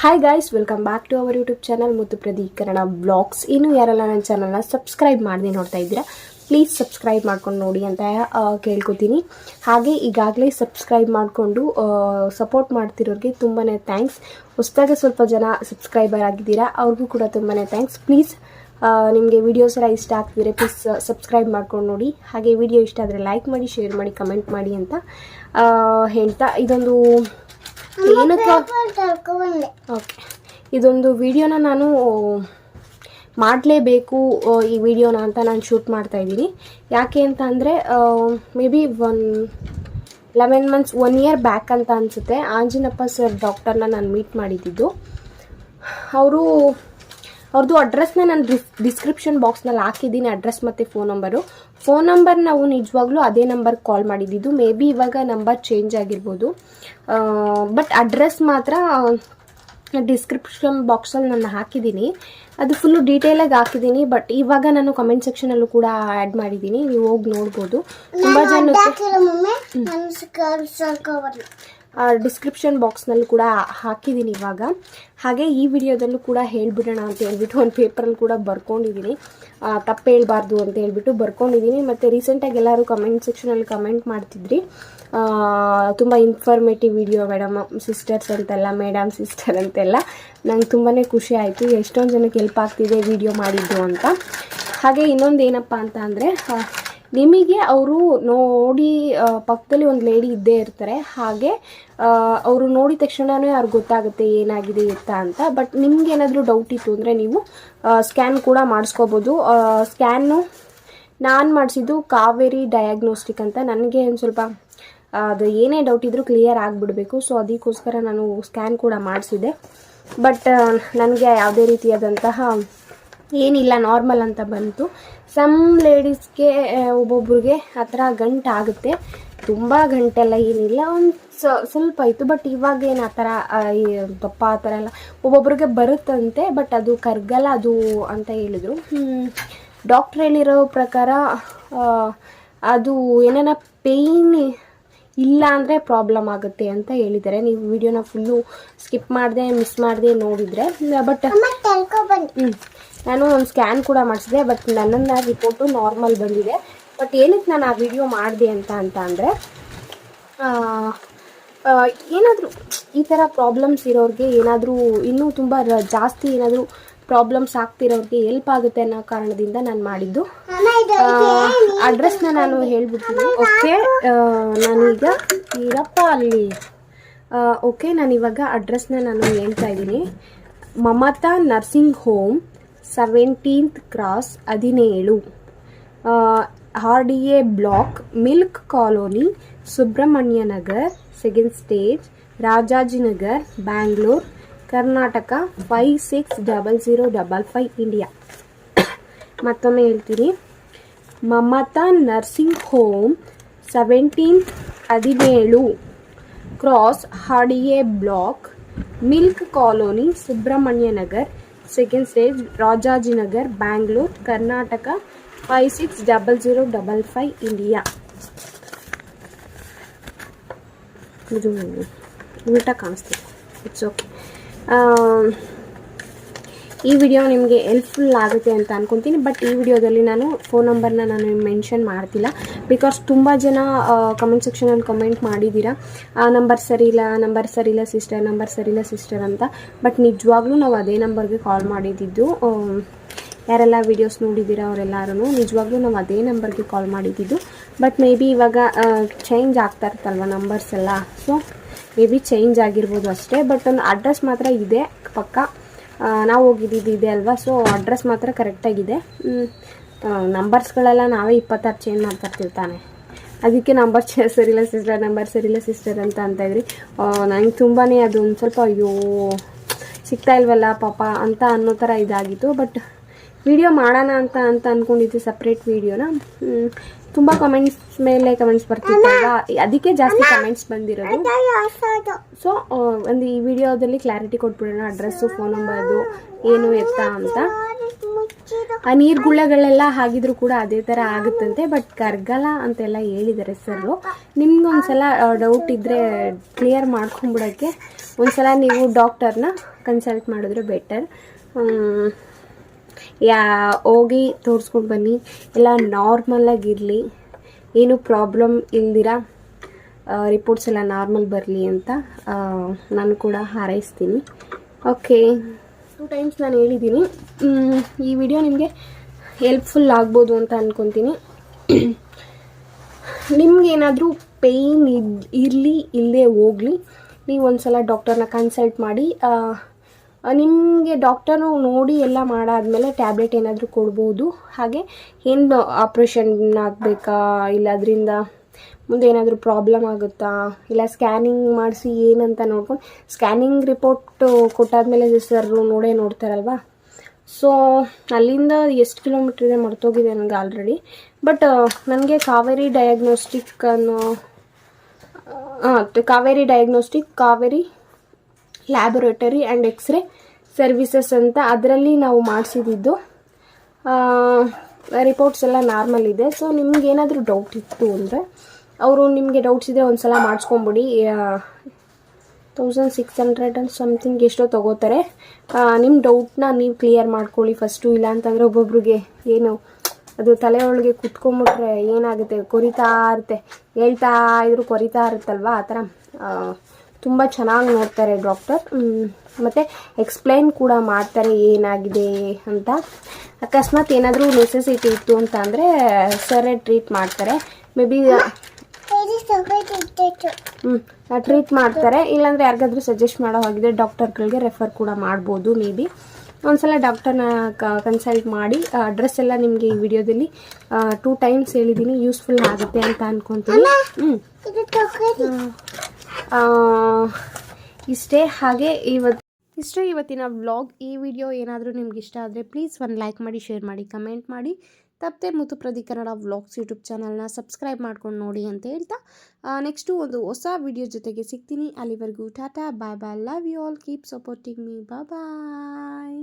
Hi guys welcome back to our YouTube channel Muthu ಪ್ರದೀಕರಣ blogs ಇನ್ನು ಯಾರೆಲ್ಲ ನನ್ನ ಚಾನಲ್ನ ಸಬ್ಸ್ಕ್ರೈಬ್ ಮಾಡದೆ ನೋಡ್ತಾ ಇದ್ದೀರಾ ಪ್ಲೀಸ್ ಸಬ್ಸ್ಕ್ರೈಬ್ ಮಾಡ್ಕೊಂಡು ನೋಡಿ ಅಂತ ಕೇಳ್ಕೊತೀನಿ. ಹಾಗೆ ಈಗಾಗಲೇ ಸಬ್ಸ್ಕ್ರೈಬ್ ಮಾಡಿಕೊಂಡು ಸಪೋರ್ಟ್ ಮಾಡ್ತಿರೋರಿಗೆ ತುಂಬಾ ಥ್ಯಾಂಕ್ಸ್ ಹೊಸ್ದಾಗೆ ಸ್ವಲ್ಪ ಜನ ಸಬ್ಸ್ಕ್ರೈಬರ್ ಆಗಿದ್ದೀರಾ, ಅವ್ರಿಗೂ ಕೂಡ ತುಂಬಾ ಥ್ಯಾಂಕ್ಸ್ ಪ್ಲೀಸ್ ನಿಮಗೆ ವಿಡಿಯೋಸ್ ಎಲ್ಲ ಇಷ್ಟ ಆಗ್ತಿದ್ರೆ ಪ್ಲೀಸ್ ಸಬ್ಸ್ಕ್ರೈಬ್ ಮಾಡ್ಕೊಂಡು ನೋಡಿ. ಹಾಗೆ ವಿಡಿಯೋ ಇಷ್ಟ ಆದರೆ ಲೈಕ್ ಮಾಡಿ ಶೇರ್ ಮಾಡಿ ಕಮೆಂಟ್ ಮಾಡಿ ಅಂತ ಹೇಳ್ತಾ, ಇದೊಂದು ಏನಕ್ಕೆ? ಓಕೆ. ಇದೊಂದು ವಿಡಿಯೋನ ನಾನು ಮಾಡಲೇಬೇಕು ಈ ವಿಡಿಯೋನ ಅಂತ ನಾನು ಶೂಟ್ ಮಾಡ್ತಾ ಇದ್ದೀನಿ. ಯಾಕೆ ಅಂತ ಅಂದರೆ maybe one, eleven months, one year back ಅಂತ ಅನಿಸುತ್ತೆ. ಆಂಜಿನಪ್ಪ ಸರ್ ಡಾಕ್ಟರ್ನ ನಾನು ಮೀಟ್ ಮಾಡಿದ್ದಿದ್ದು ಅವರು ಅವ್ರದ್ದು ಅಡ್ರೆಸ್ನ ನಾನು ಡಿಸ್ಕ್ರಿಪ್ಷನ್ ಬಾಕ್ಸ್ನಲ್ಲಿ ಹಾಕಿದ್ದೀನಿ ಅಡ್ರೆಸ್ ಮತ್ತು ಫೋನ್ ನಂಬರು ಫೋನ್ ನಂಬರ್ ನಾವು ನಿಜವಾಗ್ಲೂ ಅದೇ ನಂಬರ್ ಕಾಲ್ ಮಾಡಿದ್ದಿದ್ದು ಮೇ ಬಿ ಇವಾಗ ನಂಬರ್ ಚೇಂಜ್ ಆಗಿರ್ಬೋದು. ಬಟ್ ಅಡ್ರೆಸ್ ಮಾತ್ರ ಡಿಸ್ಕ್ರಿಪ್ಷನ್ ಬಾಕ್ಸಲ್ಲಿ ನಾನು ಹಾಕಿದ್ದೀನಿ. ಅದು ಫುಲ್ಲು ಡೀಟೇಲಾಗಿ ಹಾಕಿದ್ದೀನಿ ಬಟ್ ಇವಾಗ ನಾನು ಕಮೆಂಟ್ ಸೆಕ್ಷನಲ್ಲೂ ಕೂಡ ಆ್ಯಡ್ ಮಾಡಿದ್ದೀನಿ. ನೀವು ಹೋಗಿ ನೋಡ್ಬೋದು. ತುಂಬ ಜನಕ್ಕೆ ಡಿಸ್ಕ್ರಿಪ್ಷನ್ ಬಾಕ್ಸ್ನಲ್ಲಿ ಕೂಡ ಹಾಕಿದ್ದೀನಿ ಇವಾಗ. ಹಾಗೆ ಈ ವಿಡಿಯೋದಲ್ಲೂ ಕೂಡ ಹೇಳಿಬಿಡೋಣ ಅಂತ ಹೇಳ್ಬಿಟ್ಟು ಒಂದು ಪೇಪರಲ್ಲಿ ಕೂಡ ಬರ್ಕೊಂಡಿದ್ದೀನಿ. ತಪ್ಪು ಹೇಳಬಾರ್ದು ಅಂತ ಹೇಳ್ಬಿಟ್ಟು ಬರ್ಕೊಂಡಿದ್ದೀನಿ. ಮತ್ತು ರೀಸೆಂಟಾಗಿ ಎಲ್ಲರೂ ಕಮೆಂಟ್ ಸೆಕ್ಷನಲ್ಲಿ ಕಮೆಂಟ್ ಮಾಡ್ತಿದ್ರಿ. ತುಂಬ ಇನ್ಫಾರ್ಮೇಟಿವ್ ವಿಡಿಯೋ ಮೇಡಮ್ ಸಿಸ್ಟರ್ಸ್ ಅಂತೆಲ್ಲ ಮೇಡಮ್ ಸಿಸ್ಟರ್ ಅಂತೆಲ್ಲ. ನಂಗೆ ತುಂಬಾ ಖುಷಿ ಆಯಿತು. ಎಷ್ಟೊಂದು ಜನಕ್ಕೆ ಹೆಲ್ಪ್ ಆಗ್ತಿದೆ ವಿಡಿಯೋ ಮಾಡಿದ್ದು ಅಂತ. ಹಾಗೆ ಇನ್ನೊಂದು ಏನಪ್ಪ ಅಂತ ಅಂದರೆ ನಿಮಗೆ ಅವರು ನೋಡಿ ಪಕ್ಕದಲ್ಲಿ ಒಂದು ಲೇಡಿ ಇದ್ದೇ ಇರ್ತಾರೆ. ಹಾಗೆ ಅವರು ನೋಡಿದ ತಕ್ಷಣವೇ ಅವ್ರಿಗೆ ಗೊತ್ತಾಗುತ್ತೆ ಏನಾಗಿದೆ ಎತ್ತ ಅಂತ. ಬಟ್ ನಿಮ್ಗೆ ಏನಾದರೂ ಡೌಟ್ ಇತ್ತು ಅಂದರೆ ನೀವು ಸ್ಕ್ಯಾನ್ ಕೂಡ ಮಾಡಿಸ್ಕೋಬೋದು. ಸ್ಕ್ಯಾನು ನಾನು ಮಾಡಿಸಿದ್ದು ಕಾವೇರಿ ಡಯಾಗ್ನೋಸ್ಟಿಕ್ ಅಂತ. ನನಗೆ ಒಂದು ಸ್ವಲ್ಪ ಅದು ಏನೇ ಡೌಟ್ ಇದ್ದರೂ ಕ್ಲಿಯರ್ ಆಗಿಬಿಡಬೇಕು. ಸೊ ಅದಕ್ಕೋಸ್ಕರ ನಾನು ಸ್ಕ್ಯಾನ್ ಕೂಡ ಮಾಡಿಸಿದೆ ಬಟ್ ನನಗೆ ಯಾವುದೇ ರೀತಿಯಾದಂತಹ ಏನಿಲ್ಲ ನಾರ್ಮಲ್ ಅಂತ ಬಂತು. ಸಮ್ ಲೇಡೀಸ್ಗೆ ಒಬ್ಬೊಬ್ರಿಗೆ ಆ ಥರ ಗಂಟು ಆಗುತ್ತೆ. ತುಂಬ ಗಂಟೆಲ್ಲ ಏನಿಲ್ಲ ಒಂದು ಸ್ವಲ್ಪ ಇತ್ತು ಬಟ್ ಇವಾಗ ಏನು ಆ ಥರ ದಪ್ಪ ಆ ಥರ ಎಲ್ಲ ಒಬ್ಬೊಬ್ರಿಗೆ ಬರುತ್ತಂತೆ ಬಟ್ ಅದು ಕರ್ಗಲ್ಲ ಅದು ಅಂತ ಹೇಳಿದರು. ಡಾಕ್ಟ್ರ್ ಹೇಳಿರೋ ಪ್ರಕಾರ ಅದು ಏನೇನ ಪೇಯ್ನ್ ಇಲ್ಲ ಅಂದರೆ ಪ್ರಾಬ್ಲಮ್ ಆಗುತ್ತೆ ಅಂತ ಹೇಳಿದ್ದಾರೆ. ನೀವು ವಿಡಿಯೋನ ಫುಲ್ಲು ಸ್ಕಿಪ್ ಮಾಡಿದೆ ಮಿಸ್ ಮಾಡಿದೆ ನೋಡಿದರೆ. ಬಟ್ ಹ್ಞೂ ನಾನು ಒಂದು ಸ್ಕ್ಯಾನ್ ಕೂಡ ಮಾಡಿಸಿದೆ ಬಟ್ ನನ್ನನ್ನು ರಿಪೋರ್ಟು ನಾರ್ಮಲ್ ಬಂದಿದೆ. ಬಟ್ ಏನಕ್ಕೆ ನಾನು ಆ ವಿಡಿಯೋ ಮಾಡಿದೆ ಅಂತ ಅಂತ ಅಂದರೆ ಏನಾದರೂ ಈ ಥರ ಪ್ರಾಬ್ಲಮ್ಸ್ ಇರೋರಿಗೆ ಏನಾದರೂ ಇನ್ನೂ ತುಂಬ ಜಾಸ್ತಿ ಏನಾದರೂ ಪ್ರಾಬ್ಲಮ್ಸ್ ಆಗ್ತಿರೋರಿಗೆ ಹೆಲ್ಪ್ ಆಗುತ್ತೆ ಅನ್ನೋ ಕಾರಣದಿಂದ ನಾನು ಮಾಡಿದ್ದು. ಅಡ್ರೆಸ್ನ ನಾನು ಹೇಳ್ಬಿಡ್ತೀನಿ. ಓಕೆ ನಾನೀಗ ಇರಪ್ಪ ಅಲ್ಲಿ. ಓಕೆ ನಾನು ಇವಾಗ ಅಡ್ರೆಸ್ನ ನಾನು ಹೇಳ್ತಾ ಇದ್ದೀನಿ. Mamata nursing home seventeenth cross ಹದಿನೇಳು. R D A block milk colony Subramanya Nagar second stage, Rajajinagar, Bangalore, Karnataka five six double zero double five India. ಮತ್ತೊಮ್ಮೆ ಹೇಳ್ತೀನಿ. ಮಮತಾ ನರ್ಸಿಂಗ್ ಹೋಮ್ ಸೆವೆಂಟೀನ್ತ್ ಹದಿನೇಳು. Cross ಹಾಡಿಯೆ block milk colony Subramanya Nagar second stage Rajajinagar Bangalore Karnataka five six double zero double five India ಇದು ಉಲ್ಟಾ ಕಾಣಿಸ್ತಿದೆ it's okay ಈ video ನಿಮಗೆ helpful ಆಗುತ್ತೆ ಅಂತ ಅಂದ್ಕೊತೀನಿ ಬಟ್ ಈ ವಿಡಿಯೋದಲ್ಲಿ ನಾನು ಫೋನ್ ನಂಬರ್ನ ನಾನು ಮೆನ್ಷನ್ ಮಾಡ್ತಿಲ್ಲ. ಬಿಕಾಸ್ ತುಂಬ ಜನ ಕಮೆಂಟ್ ಸೆಕ್ಷನಲ್ಲಿ ಕಮೆಂಟ್ ಮಾಡಿದ್ದೀರಾ, ಆ ನಂಬರ್ ಸರಿ ಇಲ್ಲ ನಂಬರ್ ಸರಿ ಇಲ್ಲ ಸಿಸ್ಟರ್ ನಂಬರ್ ಸರಿ ಇಲ್ಲ ಸಿಸ್ಟರ್ ಅಂತ. ಬಟ್ ನಿಜವಾಗ್ಲೂ ನಾವು ಅದೇ ನಂಬರ್ಗೆ ಕಾಲ್ ಮಾಡಿದ್ದಿದ್ದು ಯಾರೆಲ್ಲ ವೀಡಿಯೋಸ್ ನೋಡಿದ್ದೀರಾ ಅವರೆಲ್ಲರೂ ನಿಜವಾಗ್ಲೂ ನಾವು ಅದೇ ನಂಬರ್ಗೆ ಕಾಲ್ ಮಾಡಿದ್ದಿದ್ದು ಬಟ್ ಮೇ ಬಿ ಇವಾಗ ಚೇಂಜ್ ಆಗ್ತಾ ಇರ್ತಲ್ವ ನಂಬರ್ಸ್ ಎಲ್ಲ? ಸೊ ಮೇ ಬಿ ಚೇಂಜ್ ಆಗಿರ್ಬೋದು ಅಷ್ಟೇ ಬಟ್ ಒಂದು ಅಡ್ರೆಸ್ ಮಾತ್ರ ಇದೆ ಪಕ್ಕ. ನಾವು ಹೋಗಿದ್ದಿದ್ದು ಇದೆ ಅಲ್ವಾ? ಸೊ ಅಡ್ರೆಸ್ ಮಾತ್ರ ಕರೆಕ್ಟಾಗಿದೆ ನಂಬರ್ಸ್ಗಳೆಲ್ಲ ನಾವೇ ಇಪ್ಪತ್ತಾರು ಚೇಂಜ್ ಮಾಡ್ತಾ ಇರ್ತೀವಿ ತಾನೆ. ಅದಕ್ಕೆ ನಂಬರ್ ಸರಿಲ್ಲ ಸಿಸ್ಟರ್ ನಂಬರ್ ಸರಿಲ್ಲ ಸಿಸ್ಟರ್ ಅಂತ ಅಂತ ಇದ್ರಿ. ನಂಗೆ ತುಂಬಾ ಅದು ಒಂದು ಸ್ವಲ್ಪ ಅಯ್ಯೋ, ಸಿಗ್ತಾ ಇಲ್ವಲ್ಲ ಪಾಪ ಅಂತ ಅನ್ನೋ ಥರ ಇದಾಗಿತ್ತು. ಬಟ್ ವಿಡಿಯೋ ಮಾಡೋಣ ಅಂತ ಅಂತ ಅಂದ್ಕೊಂಡಿದ್ದೆ ಸಪ್ರೇಟ್ ವಿಡಿಯೋನ ತುಂಬ ಕಮೆಂಟ್ಸ್ ಮೇಲೆ ಕಮೆಂಟ್ಸ್ ಬರ್ತಿತ್ತಲ್ವಾ ಅದಕ್ಕೆ ಜಾಸ್ತಿ ಕಮೆಂಟ್ಸ್ ಬಂದಿರೋದು. ಸೊ ಒಂದು ಈ ವಿಡಿಯೋದಲ್ಲಿ ಕ್ಲಾರಿಟಿ ಕೊಟ್ಬಿಡೋಣ ಅಡ್ರೆಸ್ಸು ಫೋನ್ ನಂಬರ್ದು ಏನು ಎತ್ತ ಅಂತ. ಆ ನೀರ್ಗುಳ್ಳೆಗಳೆಲ್ಲ ಹಾಗಿದ್ರು ಕೂಡ ಅದೇ ಥರ ಆಗುತ್ತಂತೆ ಬಟ್ ಕರ್ಗಲ್ಲ ಅಂತೆಲ್ಲ ಹೇಳಿದ್ದಾರೆ ಸರು ನಿಮ್ಗೊಂದ್ಸಲ ಡೌಟ್ ಇದ್ದರೆ ಕ್ಲಿಯರ್ ಮಾಡ್ಕೊಂಬಿಡೋಕ್ಕೆ ಒಂದ್ಸಲ ನೀವು ಡಾಕ್ಟರ್ನ ಕನ್ಸಲ್ಟ್ ಮಾಡಿದ್ರೆ ಬೆಟರ್ ಯಾ, ಹೋಗಿ ತೋರಿಸ್ಕೊಂಡು ಬನ್ನಿ. ಎಲ್ಲ ನಾರ್ಮಲಾಗಿರಲಿ ಏನು ಪ್ರಾಬ್ಲಮ್ ಇಲ್ದಿರ? ರಿಪೋರ್ಟ್ಸ್ ಎಲ್ಲ ನಾರ್ಮಲ್ ಬರಲಿ ಅಂತ ನಾನು ಕೂಡ ಹಾರೈಸ್ತೀನಿ. ಓಕೆ ಟೂ ಟೈಮ್ಸ್ ನಾನು ಹೇಳಿದ್ದೀನಿ. ಈ ವಿಡಿಯೋ ನಿಮಗೆ ಹೆಲ್ಪ್ಫುಲ್ ಆಗ್ಬೋದು ಅಂತ ಅಂದ್ಕೊತೀನಿ ನಿಮಗೇನಾದರೂ ಪೇಯ್ನ್ ಇರಲಿ ಇಲ್ಲದೆ ಹೋಗಲಿ, ನೀವು ಒಂದ್ಸಲ ಡಾಕ್ಟರ್ನ ಕನ್ಸಲ್ಟ್ ಮಾಡಿ ನಿಮಗೆ ಡಾಕ್ಟರು ನೋಡಿ ಎಲ್ಲ ಮಾಡಾದಮೇಲೆ ಟ್ಯಾಬ್ಲೆಟ್ ಏನಾದರೂ ಕೊಡ್ಬೋದು? ಹಾಗೆ ಏನು ಆಪ್ರೇಷನ್ ಆಗಬೇಕಾ? ಇಲ್ಲ ಅದರಿಂದ ಮುಂದೆ ಏನಾದರೂ ಪ್ರಾಬ್ಲಮ್ ಆಗುತ್ತಾ? ಇಲ್ಲ ಸ್ಕ್ಯಾನಿಂಗ್ ಮಾಡಿಸಿ ಏನಂತ ನೋಡ್ಕೊಂಡು ಸ್ಕ್ಯಾನಿಂಗ್ ರಿಪೋರ್ಟ್ ಕೊಟ್ಟಾದಮೇಲೆ ಸರ್ ನೋಡೇ ನೋಡ್ತಾರಲ್ವಾ? ಸೊ ಅಲ್ಲಿಂದ ಎಷ್ಟು ಕಿಲೋಮೀಟ್ರ್ ಇದೆ ಮರ್ತೋಗಿದೆ ನನಗೆ ಆಲ್ರೆಡಿ ಬಟ್ ನನಗೆ ಕಾವೇರಿ ಡಯಾಗ್ನೋಸ್ಟಿಕ್ ಅನ್ನೋ Kaveri diagnostic Kaveri laboratory and x ray services ಅಂತ ಅದರಲ್ಲಿ ನಾವು ಮಾಡಿಸಿದ್ದು. ರಿಪೋರ್ಟ್ಸ್ ಎಲ್ಲ ನಾರ್ಮಲ್ ಇದೆ. ಸೊ ನಿಮ್ಗೆ ಏನಾದರೂ ಡೌಟ್ ಇತ್ತು ಅಂದರೆ ಅವರು ನಿಮಗೆ ಡೌಟ್ಸ್ ಇದ್ದರೆ ಒಂದು ಸಲ ಮಾಡಿಸ್ಕೊಂಬಿಡಿ thousand six hundred and something ಎಷ್ಟೋ ತೊಗೋತಾರೆ. ನಿಮ್ಮ ಡೌಟ್ನ ನೀವು ಕ್ಲಿಯರ್ ಮಾಡ್ಕೊಳ್ಳಿ ಫಸ್ಟು ಇಲ್ಲ ಅಂತಂದರೆ ಒಬ್ಬೊಬ್ರಿಗೆ ಏನು, ಅದು ತಲೆ ಒಳಗೆ ಕುತ್ಕೊಂಬಿಟ್ರೆ ಏನಾಗುತ್ತೆ? ಕೊರಿತಾ ಇರುತ್ತೆ. ಹೇಳ್ತಾ ಇದ್ರು ಕೊರಿತಾ ಇರುತ್ತಲ್ವಾ? ಆ ಥರ ತುಂಬ ಚೆನ್ನಾಗಿ ನೋಡ್ತಾರೆ ಡಾಕ್ಟರ್. ಮತ್ತು ಎಕ್ಸ್ಪ್ಲೈನ್ ಕೂಡ ಮಾಡ್ತಾರೆ ಏನಾಗಿದೆ ಅಂತ. ಅಕಸ್ಮಾತ್ ಏನಾದರೂ ನೆಸೆಸಿಟಿ ಇತ್ತು ಅಂತ ಅಂದರೆ ಸರೇ ಟ್ರೀಟ್ ಮಾಡ್ತಾರೆ. ಮೇ ಬಿ ಹ್ಞೂ ಟ್ರೀಟ್ ಮಾಡ್ತಾರೆ. ಇಲ್ಲಾಂದರೆ ಯಾರಿಗಾದ್ರೂ ಸಜೆಸ್ಟ್ ಮಾಡೋ ಹಾಗಿದ್ರೆ ಡಾಕ್ಟರ್ಗಳಿಗೆ ರೆಫರ್ ಕೂಡ ಮಾಡ್ಬೋದು ಮೇ ಬಿ ಒಂದ್ಸಲ ಡಾಕ್ಟರ್ನ ಕನ್ಸಲ್ಟ್ ಮಾಡಿ ಅಡ್ರೆಸ್ ಎಲ್ಲ ನಿಮಗೆ ಈ ವಿಡಿಯೋದಲ್ಲಿ ಟೂ ಟೈಮ್ಸ್ ಹೇಳಿದ್ದೀನಿ ಯೂಸ್ಫುಲ್ ಆಗುತ್ತೆ ಅಂತ ಅಂದ್ಕೊತೀನಿ ಹ್ಞೂ ಇಷ್ಟೇ ಹಾಗೆ ಇವತ್ತು ಇಷ್ಟೇ ಇವತ್ತಿನ ವ್ಲಾಗ್. ಈ ವಿಡಿಯೋ ಏನಾದರೂ ನಿಮ್ಗೆ ಇಷ್ಟ ಆದರೆ ಪ್ಲೀಸ್ ಒಂದು ಲೈಕ್ ಮಾಡಿ ಶೇರ್ ಮಾಡಿ ಕಮೆಂಟ್ ಮಾಡಿ. ತಪ್ಪದೆ ಮುತ್ತು ಪ್ರದಿ ಕನ್ನಡ ವ್ಲಾಗ್ಸ್ ಯೂಟ್ಯೂಬ್ ಚಾನಲ್ನ ಸಬ್ಸ್ಕ್ರೈಬ್ ಮಾಡ್ಕೊಂಡು ನೋಡಿ ಅಂತ ಹೇಳ್ತಾ ನೆಕ್ಸ್ಟು ಒಂದು ಹೊಸ ವಿಡಿಯೋ ಜೊತೆಗೆ ಸಿಗ್ತೀನಿ. ಅಲ್ಲಿವರೆಗೂ tata bye bye love you all keep supporting me bye